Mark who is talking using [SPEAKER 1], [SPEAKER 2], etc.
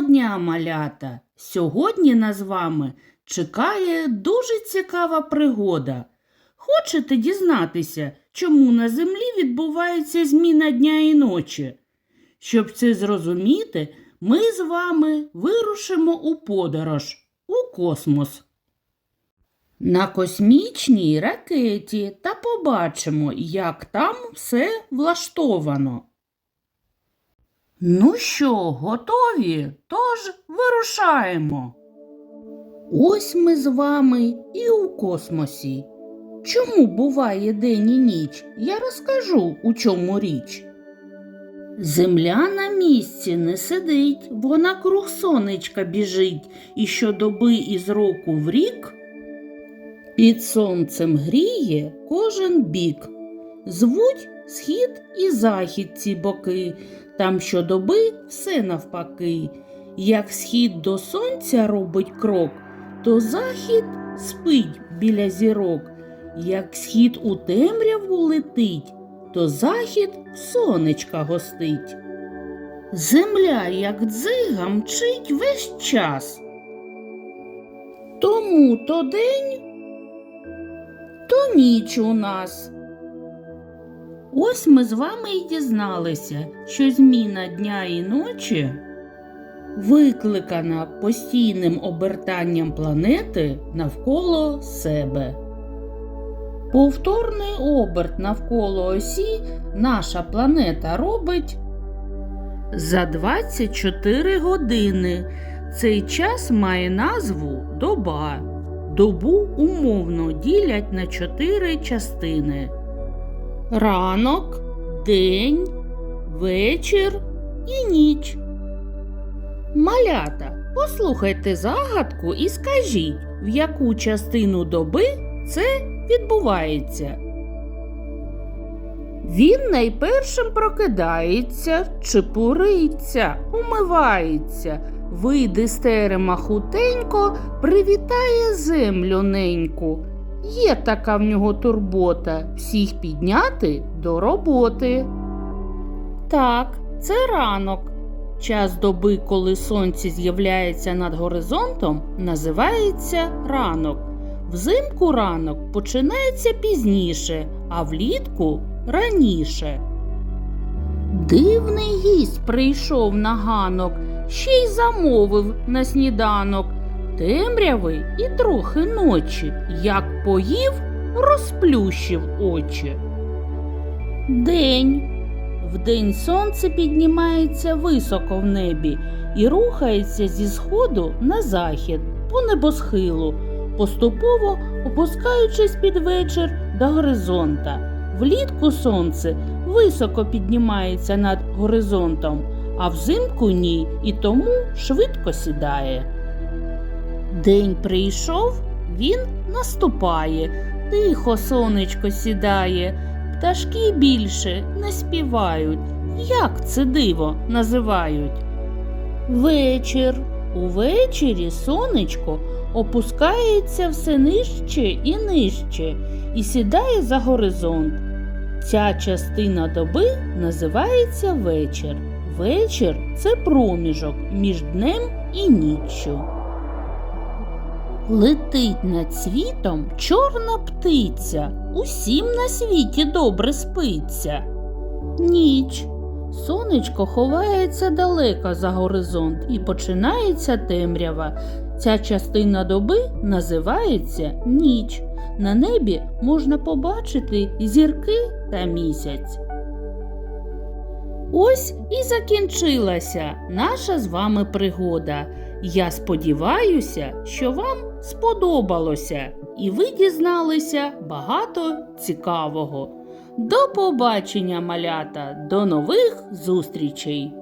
[SPEAKER 1] дня, малята! Сьогодні нас з вами чекає дуже цікава пригода. Хочете дізнатися, чому на землі відбувається зміна дня і ночі? Щоб це зрозуміти, ми з вами вирушимо у подорож у космос. На космічній ракеті та побачимо, як там все влаштовано. Ну що, готові? Тож вирушаємо. Ось ми з вами і у космосі. Чому буває день і ніч? Я розкажу, у чому річ. Земля на місці не сидить, вона круг сонечка біжить, і щодоби із року в рік під сонцем гріє кожен бік. Звуть схід і захід ці боки, там щодоби все навпаки. Як схід до сонця робить крок, то захід спить біля зірок. Як схід у темряву летить, то захід сонечка гостить. Земля, як дзига, мчить весь час. Тому то день, то ніч у нас. Ось ми з вами і дізналися, що зміна дня і ночі викликана постійним обертанням планети навколо себе. Повторний оберт навколо осі наша планета робить за 24 години. Цей час має назву доба. Добу умовно ділять на чотири частини: ранок, день, вечір і ніч. Малята, послухайте загадку і скажіть, в яку частину доби це відбувається. Він найпершим прокидається, чепуриться, умивається, вийде з терема хутенько, привітає землю неньку. Є така в нього турбота всіх підняти до роботи. Так, це ранок. Час доби, коли сонце з'являється над горизонтом, називається ранок. Взимку ранок починається пізніше, а влітку раніше. Дивний гість прийшов на ганок, ще й замовив на сніданок. Темряви і трохи ночі, як поїв, розплющив очі. День. Вдень сонце піднімається високо в небі і рухається зі сходу на захід по небосхилу, поступово опускаючись під вечір до горизонта. Влітку сонце високо піднімається над горизонтом, а взимку ні і тому швидко сідає. День прийшов, він наступає, тихо сонечко сідає, пташки більше не співають. Як це диво називають? Вечір. Увечері сонечко опускається все нижче і нижче і сідає за горизонт. Ця частина доби називається вечір. Вечір це проміжок між днем і ніччю. Летить над світом чорна птиця, усім на світі добре спиться. Ніч. Сонечко ховається далеко за горизонт і починається темрява. Ця частина доби називається ніч. На небі можна побачити зірки та місяць. Ось і закінчилася наша з вами пригода. Я сподіваюся, що вам сподобалося і ви дізналися багато цікавого. До побачення, малята, до нових зустрічей!